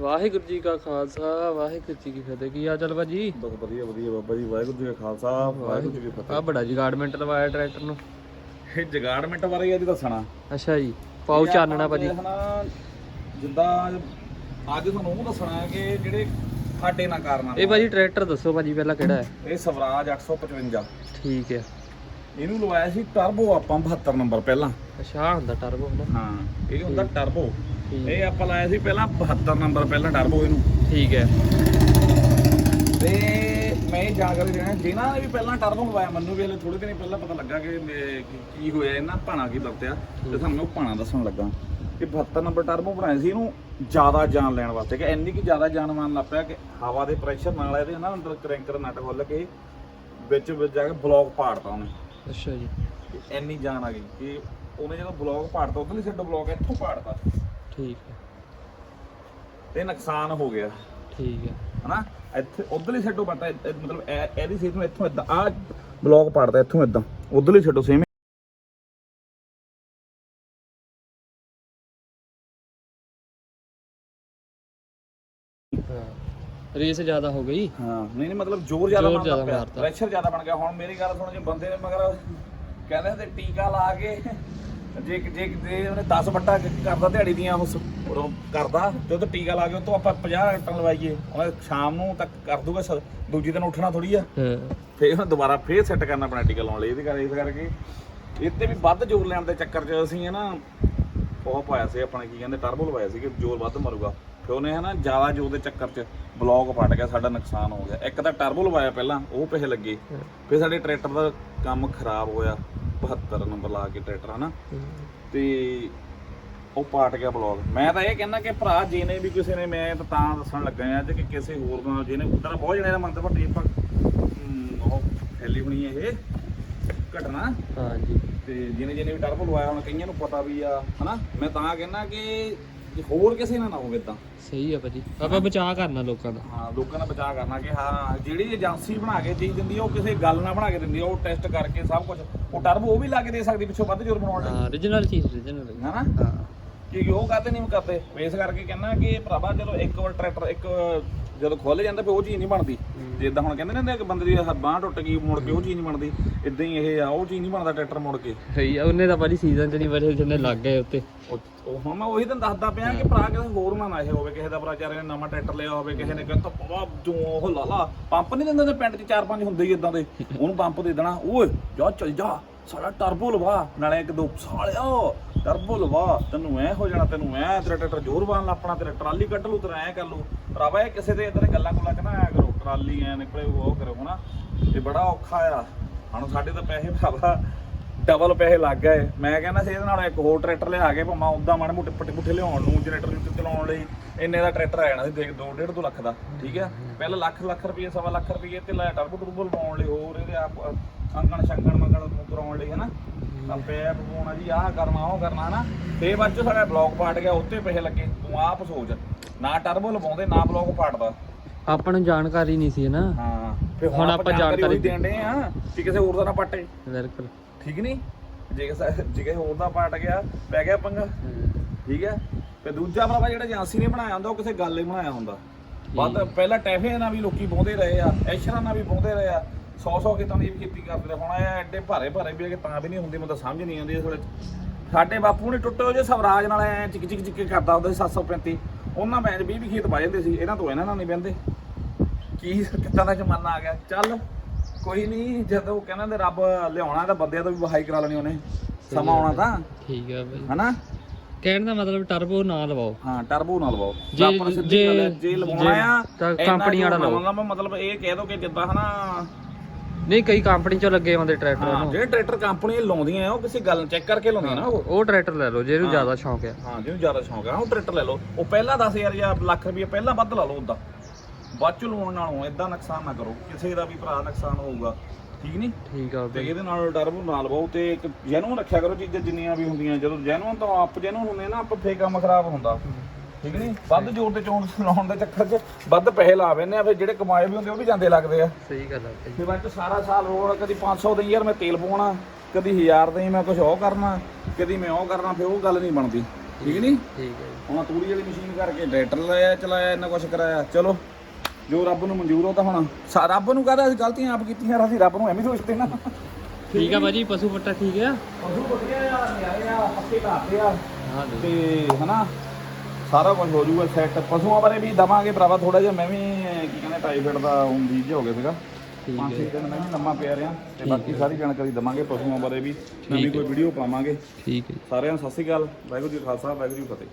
ਵਾਹਿਗੁਰੂ ਜੀ ਕਾ ਖਾਲਸਾ ਵਾਹਿਗੁਰੂ ਜੀ ਕੀ ਫਤਿਹ। ਕੀ ਆ ਚੱਲ ਭਾਜੀ ਬਹੁਤ ਵਧੀਆ ਵਧੀਆ ਬਾਬਾ ਜੀ ਵਾਹਿਗੁਰੂ ਜੀ ਕਾ ਖਾਲਸਾ ਵਾਹਿਗੁਰੂ ਜੀ ਕੀ ਫਤਿਹ। ਆ ਬੜਾ ਜਗਾੜਮੈਂਟ ਲਵਾਇਆ ਟਰੈਕਟਰ ਨੂੰ। ਇਹ ਜਗਾੜਮੈਂਟ ਬਾਰੇ ਅੱਜ ਦੱਸਣਾ। ਅੱਛਾ ਜੀ ਪਾਉ ਚਾਨਣਾ ਭਾਜੀ। ਜਿੱਦਾਂ ਅੱਜ ਤੁਹਾਨੂੰ ਉਹ ਦੱਸਣਾ ਕਿ ਜਿਹੜੇ ਸਾਡੇ ਨਾਲ ਕਾਰਨਾਂ ਇਹ ਭਾਜੀ ਟਰੈਕਟਰ ਦੱਸੋ ਭਾਜੀ ਪਹਿਲਾਂ ਕਿਹੜਾ ਹੈ? ਇਹ ਸਵਰਾਜ 855 ਠੀਕ ਹੈ। ਇਹਨੂੰ ਲਵਾਇਆ ਸੀ ਟਰਬੋ ਆਪਾਂ 72 ਨੰਬਰ ਪਹਿਲਾਂ। ਅੱਛਾ ਹੁੰਦਾ ਟਰਬੋ ਹੁੰਦਾ। ਹਾਂ ਇਹ ਹੁੰਦਾ ਟਰਬੋ ਠੀਕ ਇਹ ਆਪਾਂ ਲਾਇਆ ਸੀ ਪਹਿਲਾਂ 72 ਨੰਬਰ ਪਹਿਲਾਂ ਟਰਬੋ ਇਹਨੂੰ ਠੀਕ ਹੈ। ਤੇ ਮੈਂ ਇਹ ਜਾਣਕਾਰੀ ਦੇਣਾ ਜਿਨ੍ਹਾਂ ਨੇ ਵੀ ਪਹਿਲਾਂ ਟਰਬੋ ਲਵਾਇਆ ਮੈਨੂੰ ਵੀ ਹਲੇ ਥੋੜੇ ਦਿਨ ਪਹਿਲਾਂ ਪਤਾ ਲੱਗਾ ਕਿ ਕੀ- ਹੋਇਆ ਇਹਨਾਂ ਭਾਣਾ ਕੀ ਵਰਤਿਆ ਤੇ ਤੁਹਾਨੂੰ ਮੈਂ ਉਹ ਭਾਣਾ ਦੱਸਣ ਲੱਗਾ ਕਿ 72 ਨੰਬਰ ਟਰਬੋ ਬਣਾਇਆ ਸੀ ਇਹਨੂੰ ਜ਼ਿਆਦਾ ਜਾਨ ਲੈਣ ਵਾਸਤੇ ਕਿ ਇੰਨੀ ਕਿ ਜ਼ਿਆਦਾ ਜਾਨ ਮਾਰਨ ਲੱਗ ਪਿਆ ਕਿ ਹਵਾ ਦੇ ਪ੍ਰੈਸ਼ਰ ਨਾਲ ਇਹਦੇ ਨਾ ਅੰਦਰ ਕਰੈਂਕਰ ਨਟ ਖੁੱਲ ਕੇ ਵਿੱਚ ਵਿੱਚ ਜਾ ਕੇ ਬਲੌਕ ਪਾੜਤਾ ਉਹਨੇ। ਅੱਛਾ ਜੀ। ਕਿ ਇੰਨੀ ਜਾਨ ਆ ਗਈ ਕਿ ਉਹਨੇ ਜਦੋਂ ਬਲੌਕ ਪਾੜਤਾ ਉਧਰਲੀ ਸਾਈਡ ਬਲੌਕ ਇੱਥੋਂ ਪਾੜਤਾ। ਠੀਕ ਹੈ ਤੇ ਨੁਕਸਾਨ ਹੋ ਗਿਆ ਠੀਕ ਹੈ ਹਨਾ ਇੱਥੇ ਉਧਰਲੀ ਸਾਈਡੋਂ ਪਤਾ ਮਤਲਬ ਇਹ- ਇਹਦੀ ਸਾਈਡ ਨੂੰ ਇੱਥੋਂ ਇਦਾਂ ਆ ਬਲੌਕ ਪਾੜਦਾ ਇੱਥੋਂ ਇਦਾਂ ਉਧਰਲੀ ਸਾਈਡੋਂ ਸੇਮ ਹਾਂ ਰੇਸ ਜ਼ਿਆਦਾ ਹੋ ਗਈ ਹਾਂ ਨਹੀਂ ਨਹੀਂ ਮਤਲਬ ਜ਼ੋਰ ਜ਼ਿਆਦਾ ਜ਼ੋਰ ਜ਼ਿਆਦਾ ਮਾਰਦਾ ਪਿਆ ਮਾਰਤਾ। ਪ੍ਰੈਸ਼ਰ ਜ਼ਿਆਦਾ ਬਣ ਗਿਆ ਹੁਣ ਮੇਰੀ ਗੱਲ ਸੁਣੋ ਜੇ ਬੰਦੇ ਨੇ ਮਗਰ ਕਹਿੰਦੇ ਤੇ ਟੀਕਾ ਲਾ ਕੇ ਜੇ ਜੇ ਜੇ ਉਹਨੇ 10 ਵੱਟਾ ਕਰਦਾ ਦਿਹਾੜੀ ਦੀਆਂ ਉਸ ਉਹ ਕਰਦਾ ਤੇ ਉਹ ਟੀਕਾ ਲਾ ਕੇ ਉਹ ਤੋਂ ਆਪਾਂ 50 ਟਨ ਲਵਾਈਏ। ਉਹਨੇ ਸ਼ਾਮ ਨੂੰ ਤੱਕ ਕਰ ਦੂਗਾ ਸ- ਦੂਜੀ ਦਿਨ ਉੱਠਣਾ ਥੋੜੀ ਆ। ਫੇਰ ਉਹਨੂੰ ਦੁਬਾਰਾ ਫੇਰ ਸੈੱਟ ਕਰਨਾ ਪੈਣਾ ਟੀਕਾ ਲਾਉਣ ਲਈ ਇਹਦੇ ਕਰਕੇ ਇਸ ਕਰਕੇ। ਇੱਥੇ ਵੀ ਵੱਧ ਜ਼ੋਰ ਲੈਣ ਦੇ ਚੱਕਰ 'ਚ ਅਸੀਂ ਹੈ ਨਾ ਉਹ ਪਾਇਆ ਸੀ ਆਪਣੇ ਕੀ ਕਹਿੰਦੇ ਟਰਬੋ ਲਵਾਇਆ ਸੀ ਕਿ ਜ਼ੋਰ ਵੱਧ ਮਾਰੂਗਾ। ਫਿਰ ਉਹਨੇ ਹੈ ਨਾ ਜ਼ਿਆਦਾ ਜ਼ੋਰ ਦੇ ਚੱਕਰ 'ਚ ਬਲੌਕ ਫਟ ਗਿਆ ਸਾਡਾ ਨੁਕਸਾਨ ਹੋ ਗਿਆ। ਇੱਕ ਤਾਂ ਟਰਬੋ ਲਵਾਇਆ ਪਹਿਲਾਂ ਉਹ ਪੈਸੇ ਲੱਗੇ। ਫਿਰ ਸਾਡੇ ਟਰੈਕਟਰ ਦਾ ਕੰਮ ਖਰਾਬ ਹੋਇਆ। 72 ਨੰਬਰ ਲਾ ਕੇ ਟਰੈਕਟਰ ਹਨਾ? ਤੇ ਉਹ ਪਾਟ ਗਿਆ ਬਲੌਗ। ਮੈਂ ਤਾਂ ਇਹ ਕਹਿੰਦਾ ਕਿ ਭਰਾ ਜਿਹਨੇ ਵੀ ਕਿਸੇ ਨੇ ਮੈਂ ਤਾਂ ਦੱਸਣ ਲੱਗਾ ਆ ਕਿ ਕਿਸੇ ਹੋਰ ਨਾਲ ਜਿਹਨੇ ਉਧਰ ਬਹੁਤ ਜਣੇ ਦਾ ਮੰਨਦਾ ਪਰ ਪਰ ਉਹ ਫੈਲੀ ਹੋਣੀ ਇਹ ਘਟਨਾ। ਹਾਂ ਜੀ ਤੇ ਜਿਹਨੇ ਜਿਹਨੇ ਵੀ ਟਰਬੋ ਲਵਾਇਆ ਹੁਣ ਕਈਆਂ ਨੂੰ ਪਤਾ ਵੀ ਆ ਹਨਾ? ਮੈਂ ਤਾਂ ਕਹਿੰਦਾ ਕਿ ਹੋਰ ਕਿਸੇ ਨਾਲ ਨਾ ਹੋਵੇ ਤਾਂ ਸਹੀ ਹੈ ਭਾਜੀ। ਆਪਾਂ ਬਚਾਅ ਕਰਨਾ ਲੋਕਾਂ ਦਾ। ਹਾਂ ਲੋਕਾਂ ਦਾ ਬਚਾਅ ਕਰਨਾ ਕਿ ਹਾਂ ਜਿਹੜੀ ਏਜੰਸੀ ਬਣਾ ਕੇ ਚੀਜ਼ ਦਿੰਦੀ ਆ ਉਹ ਕਿਸੇ ਗੱਲ ਨਾਲ ਬਣਾ ਕੇ ਦਿੰਦੀ ਆ ਉਹ ਟੈਸਟ ਕਰਕੇ ਸਭ ਕੁਝ ਉਹ ਟਰਬੋ ਉਹ ਵੀ ਲਾ ਕੇ ਦੇ ਸਕਦੀ ਪਿੱਛੋਂ ਵੱਧ ਜ਼ੋਰ ਬਣਾਉਣ ਲਈ। ਹਾਂ origignal ਚੀਜ਼ origignal ਹਨਾ? ਹਾਂ। ਕਿ ਉਹ ਕਾਤੇ ਨਹੀਂ ਕਰਦੇ? ਇਸ ਕਰਕੇ ਕਹਿੰਦਾ ਕਿ ਭਰਾਵਾ ਜਦੋਂ ਇੱਕ ਵਾਰ ਟਰੈਕਟਰ ਇੱਕ ਜਦੋਂ ਖੁੱਲ ਜਾਂਦਾ ਫਿਰ ਉਹ ਚੀਜ਼ ਨਹੀਂ ਬਣਦੀ। ਜਿੱਦਾਂ ਹੁਣ ਕਹਿੰਦੇ ਨੇ ਕਿ ਬੰਦੇ ਦੀ ਬਾਂਹ ਟੁੱਟ ਗਈ ਮੁੜ ਕੇ ਉਹ ਚੀਜ਼ ਨਹੀਂ ਬਣਦੀ। ਇਦਾਂ ਹੀ ਇਹ ਆ ਉਹ ਚੀਜ਼ ਨਹੀਂ ਬਣਦਾ ਟਰੈਕਟਰ ਮੁੜ ਕੇ। ਸਹੀ ਆ ਉਹਨੇ ਤਾਂ ਭਾਜੀ ਸੀਜ਼ਨ ਚ ਨਹੀਂ ਬੜੇ ਜਿੰਨੇ ਲੱਗ ਗਏ ਉੱਤੇ। ਉਹ ਹੁਣ ਮੈਂ ਉਹੀ ਤਾਂ ਦੱਸਦਾ ਪਿਆ ਕਿ ਭਰਾ ਕਿਸੇ ਹੋਰ ਨਾ ਨਾ ਇਹ ਹੋਵੇ ਕਿਸੇ ਦਾ ਭਰਾ ਚਾਰੇ ਨੇ ਨਵਾਂ ਟਰੈਕਟਰ ਲਿਆ ਹੋਵੇ ਕਿਸੇ ਨੇ ਕਹਿੰਦਾ ਪਵਾ ਜੋ ਉਹ ਲਾ ਲਾ। ਪੰਪ ਨਹੀਂ ਦਿੰਦੇ ਪਿੰਡ 'ਚ ਚਾਰ ਪੰਜ ਹੁੰਦੇ ਹੀ ਇਦਾਂ ਦੇ। ਉਹਨੂੰ ਪੰਪ ਦੇ ਦੇਣਾ ਓਏ ਜਾ ਚੱਲ ਜਾ ਸਾਡਾ ਟਰਬੋ ਲਵਾ ਨਾਲੇ ਇੱਕ ਦੋ ਸਾਲਿਆ ਟਰਬੋ ਲਵਾ ਤੈਨੂੰ ਐ ਹੋ ਜਾਣਾ, ਤੈਨੂੰ ਐ ਤੇਰਾ ਟਰੈਕਟਰ ਜ਼ੋਰ ਬਾਣ ਆਪਣਾ ਤੇਰਾ ਟਰਾਲੀ ਕੱਢ ਲੂ ਤੇਰਾ ਐ ਕਰ ਲੂ ਭਰਾਵਾ, ਇਹ ਕਿਸੇ ਦੇ ਇਦਾਂ ਗੱਲਾਂ ਗੁੱਲਾਂ ਚ ਨਾ ਆਇਆ ਕਰੋ। ਟਰਾਲੀ ਐ ਨਿਕਲੇ ਉਹ ਕਰੋ, ਹਨਾ। ਇਹ ਬੜਾ ਔਖਾ ਆ। ਹੁਣ ਸਾਡੇ ਤਾਂ ਪੈਸੇ ਭਰਾਵਾ ਡਬਲ ਪੈਸੇ ਲੱਗ ਗਏ। ਮੈਂ ਕਹਿੰਦਾ ਸੀ ਇਹਦੇ ਨਾਲ ਇੱਕ ਹੋਰ ਟਰੈਕਟਰ ਲਿਆ ਕੇ ਭਾਵੇਂ ਉਦਾਂ ਮਾੜੇ ਮੋਟੇ ਪੱਟੇ ਪੁੱਠੇ ਲਿਆਉਣ ਨੂੰ ਜਨਰੇਟਰ ਨੂੰ ਚਲਾਉਣ ਲਈ। ਇੰਨੇ ਦਾ ਟਰੈਕਟਰ ਆ ਜਾਣਾ ਸੀ ਦੇਖ 2 1.5 ਲੱਖ ਦਾ ਠੀਕ ਹੈ? ਪਹਿਲਾਂ ਲੱਖ ਲੱਖ ਰੁਪਏ ਸਵਾ ਲੱਖ ਰੁਪਏ ਤੇ ਲੈ ਟਰਬੋ ਟਰਬੋ ਲਵਾਉਣ ਲਈ ਹੋਰ ਇਹਦੇ ਆਪ ਸੰਗਣ ਸੰਗਣ ਮੰਗਣ ਕਰਾਉਣ ਲਈ ਹਨਾ? ਤਾਂ ਪੈਪ ਪਾਉਣਾ ਜੀ ਆਹ ਕਰਨਾ ਉਹ ਕਰਨਾ ਹਨਾ? ਤੇ ਬਾਅਦ ਚ ਸਾਡਾ ਬਲੌਕ ਪਾਟ ਗਿਆ ਉੱਤੇ ਪੈਸੇ ਲੱਗੇ ਤੂੰ ਆਪ ਸੋਚ ਨਾ ਟਰਬੋ ਲਵਾਉਂਦੇ ਨਾ ਬਲੌਕ ਪਾਟਦਾ ਆਪਾਂ ਨੂੰ ਜਾਣਕਾਰੀ ਨਹੀਂ ਸੀ ਨਾ। ਹਾਂ ਫਿਰ ਹੁਣ ਆਪਾਂ ਜਾਣਕਾਰੀ ਦੇਣ ਦੇ ਆ ਕਿ ਕਿਸੇ ਹੋਰ ਦਾ ਨਾ ਪੱਟੇ ਬਿਲਕੁਲ। ਠੀਕ ਨਹੀਂ ਜੇ ਕਿਸੇ ਜੇ ਕਿਸੇ ਹੋਰ ਦਾ ਪਾਟ ਗਿਆ ਪੈ ਗਿਆ ਪੰਗਾ। ਠੀਕ ਹੈ? ਤੇ ਦੂਜਾ ਭਰਾਵਾ ਜਿਹੜਾ ਏਜੰਸੀ ਨੇ ਬਣਾਇਆ ਹੁੰਦਾ ਉਹ ਕਿਸੇ ਗੱਲ ਲਈ ਬਣਾਇਆ ਹੁੰਦਾ। ਵੱਧ ਪਹਿਲਾਂ ਟੈਫੇ ਨਾਲ ਵੀ ਲੋਕੀ ਪਾਉਂਦੇ ਰਹੇ ਆ ਐਸ਼ਰਾਂ ਨਾਲ ਵੀ ਪਾਉਂਦੇ ਰਹੇ ਆ। 100 100 ਕਿਤਾਂ ਦੀ ਖੇਤੀ ਕਰਦੇ ਰਹੇ। ਹੁਣ ਇਹ ਐਡੇ ਭਾਰੇ ਭਾਰੇ ਵੀ ਆ ਕਿ ਤਾਂ ਵੀ ਨਹੀਂ ਹੁੰਦੀ ਮੈਨੂੰ ਤਾਂ ਸਮਝ ਨਹੀਂ ਆਉਂਦੀ ਇਸ ਵੇਲੇ। ਸਾਡੇ ਬਾਪੂ ਨੇ ਟੁੱਟੇ ਜੇ ਸਵਰਾਜ ਨਾਲ ਐ ਚਿਕ ਚਿਕ ਚਿਕ ਕਰਦਾ ਹੁੰਦਾ ਸੀ 735 ਉਹਨਾਂ ਮੈਂ 20 ਵੀ ਖੇਤ ਪਾ ਜਾਂਦੇ ਸੀ ਇਹਨਾਂ ਤੋਂ ਇਹਨਾਂ ਨਾਲ ਨਹੀਂ ਬਹਿੰਦੇ ਕੀ ਕਿੱਦਾਂ ਦਾ ਜ਼ਮਾਨਾ ਆ ਗਿਆ? ਚੱਲ। ਕੋਈ ਨਹੀਂ ਜਦੋਂ ਕਹਿੰਦਾ ਤੇ ਰੱਬ ਲਿਆਉਣਾ ਤਾਂ ਬੰਦਿਆਂ ਤੋਂ ਵੀ ਵਹਾਈ ਕਰਾ ਲੈਣੀ ਉਹਨੇ ਸਮਾਂ ਆਉਣਾ ਤਾਂ। ਠੀਕ ਹੈ ਭਾਈ ਹਨਾ? ਕਹਿਣ ਦਾ ਮਤਲਬ ਟਰਬੋ ਨਾ ਲਵਾਓ। ਹਾਂ ਟਰਬੋ ਨਾਲ ਲਵਾਓ। ਜੇ- ਆਪਾਂ ਨੂੰ ਸਿੱਧੀ ਗੱਲ ਹੈ, ਜੇ- ਲਵਾਉਣਾ ਆ ਕੰਪਨੀ ਵਾਲਾ ਮੈਂ ਮਤਲਬ ਇਹ ਕਹਿ ਦੋ ਕਿ ਜਿੱਦਾਂ ਹਨਾ। ਨਹੀਂ ਕਈ ਕੰਪਨੀ ਚੋਂ ਲੱਗੇ ਹੁੰਦੇ ਟਰੈਕਟਰ ਹਾਂ ਨੂੰ। ਜਿਹੜੇ ਟਰੈਕਟਰ ਕੰਪਨੀ ਲਾਉਂਦੀਆਂ ਆ ਉਹ ਕਿਸੇ ਗੱਲ ਚੈੱਕ ਕਰਕੇ ਲਾਉਂਦੀਆਂ ਨਾ ਉਹ। ਉਹ ਟਰੈਕਟਰ ਲੈ ਲਓ ਜਿਹਨੂੰ ਜ਼ਿਆਦਾ ਸ਼ੌਂਕ ਹੈ ਹਾਂ ਜਿਹਨੂੰ ਜ਼ਿਆਦਾ ਸ਼ੌਂਕ ਆ ਉਹ ਟਰੈਕਟਰ ਲੈ ਲਓ। ਉਹ ਪਹਿਲਾਂ 10000 ਜਾਂ ਲੱਖ ਰੁਪਏ ਪਹਿਲਾਂ ਵੱਧ ਲਾ ਲਓ ਉਹਦਾ। ਬਾਅਦ ਚ ਨਾਲੋਂ ਇਦਾਂ ਨੁਕਸਾਨ ਨਾ ਕਰੋ ਕਿਸੇ ਦਾ ਵੀ ਭਰਾ ਨੁਕਸਾਨ ਹੋਊਗਾ ਠੀਕ ਨਹੀਂ ਠੀਕ ਆ ਤੇ ਇਹਦੇ ਨਾਲ ਟਰਬੋ ਨਾਲ ਲਵਾਓ ਤੇ ਇੱਕ ਜੈਨੂਨ ਰੱਖਿਆ ਕਰੋ ਚੀਜ਼ਾਂ ਜਿੰਨੀਆਂ ਵੀ ਹੁੰਦੀਆਂ ਜਦੋਂ ਜੈਨੂਨ ਤੋਂ ਆਪ ਜੈਨੂਨ ਹੁੰਦੇ ਨਾ ਆਪ ਫੇਰ ਕੰਮ ਖਰਾਬ ਹੁੰਦਾ। ਠੀਕ ਨਹੀਂ ਵੱਧ ਜ਼ੋਰ ਤੇ ਚੋਣ ਲਾਉਣ ਦੇ ਚੱਕਰ 'ਚ ਵੱਧ ਪੈਸੇ ਲਾ ਬੈਨੇ ਆ ਫਿਰ ਜਿਹੜੇ ਕਮਾਏ ਵੀ ਹੁੰਦੇ ਉਹ ਵੀ ਜਾਂਦੇ ਲੱਗਦੇ ਆ। ਸਹੀ ਗੱਲ ਭਾਈ ਫਿਰ ਬਾਅਦ 'ਚ ਸਾਰਾ ਸਾਲ ਰੋਣ ਕਦੀ 500 ਦੇ ਯਾਰ ਮੈਂ ਤੇਲ ਪਵਾਉਣਾ ਕਦੀ 1000 ਦੇ ਮੈਂ ਕੁਝ ਉਹ ਕਰਨਾ ਕਦੀ ਮੈਂ ਉਹ ਕਰਨਾ ਫਿਰ ਉਹ ਗੱਲ ਨਹੀਂ ਬਣਦੀ। ਠੀਕ ਨਹੀਂ ਠੀਕ ਹੈ ਜੀ। ਹੁਣ ਆਹ ਤੂੜੀ ਵਾਲੀ ਮਸ਼ੀਨ ਕਰਕੇ ਟਰੈਕਟਰ ਲਾਇਆ ਚਲਾਇਆ ਇੰਨਾ ਕੁਛ ਕਰਾਇਆ ਚਲੋ। ਜੋ ਰੱਬ ਨੂੰ ਮਨਜ਼ੂਰ ਹੋ ਤਾਂ ਹੁਣ ਸਾ- ਰੱਬ ਨੂੰ ਕਹਦਾ ਅਸੀਂ ਗਲਤੀਆਂ ਆਪ ਕੀਤੀਆਂ ਅਸੀਂ ਰੱਬ ਨੂੰ ਐਵੇਂ ਸੋਚਦੇ ਨਾ। ਠੀਕ ਆ ਭਾਜੀ ਪਸ਼ੂ ਪੱਟਾ ਠੀਕ ਆ? ਪਸ਼ੂ ਵਧੀਆ ਆ ਨਿਆਰੇ ਆ ਪੱਕੇ ਢਾਤੇ ਆ। ਹਾਂ ਤੇ ਹਨਾ ਸਾਰਾ ਕੁਝ ਹੋ ਜਾਊਗਾ ਸੈੱਟ ਪਸ਼ੂਆਂ ਬਾਰੇ ਵੀ ਦਵਾਂਗੇ ਭਰਾਵਾ ਥੋੜਾ ਜਿਹਾ ਮੈਂ ਵੀ ਕੀ ਕਹਿੰਦੇ ਟਾਈਫਾਇਡ ਦਾ ਉਮੀਦ ਜਿਹਾ ਹੋ ਗਿਆ ਸੀਗਾ। ਠੀਕ ਪੰਜ ਛੇ ਦਿਨ ਮੈਂ ਵੀ ਲੰਮਾ ਪਿਆ ਰਿਹਾ ਤੇ ਬਾਕੀ ਸਾਰੀ ਜਾਣਕਾਰੀ ਦਵਾਂਗੇ ਪਸ਼ੂਆਂ ਬਾਰੇ ਵੀ। ਨਵੀਂ ਕੋਈ ਵੀਡੀਓ ਪਾਵਾਂਗੇ। ਠੀਕ ਹੈ। ਸਾਰਿਆਂ ਨੂੰ ਸਤਿ ਸ਼੍ਰੀ ਅਕਾਲ ਵਾਹਿਗੁਰੂ ਜੀ ਕਾ ਖਾਲਸਾ ਵਾਹਿਗੁਰੂ ਜੀ ਕੀ ਫਤਿਹ।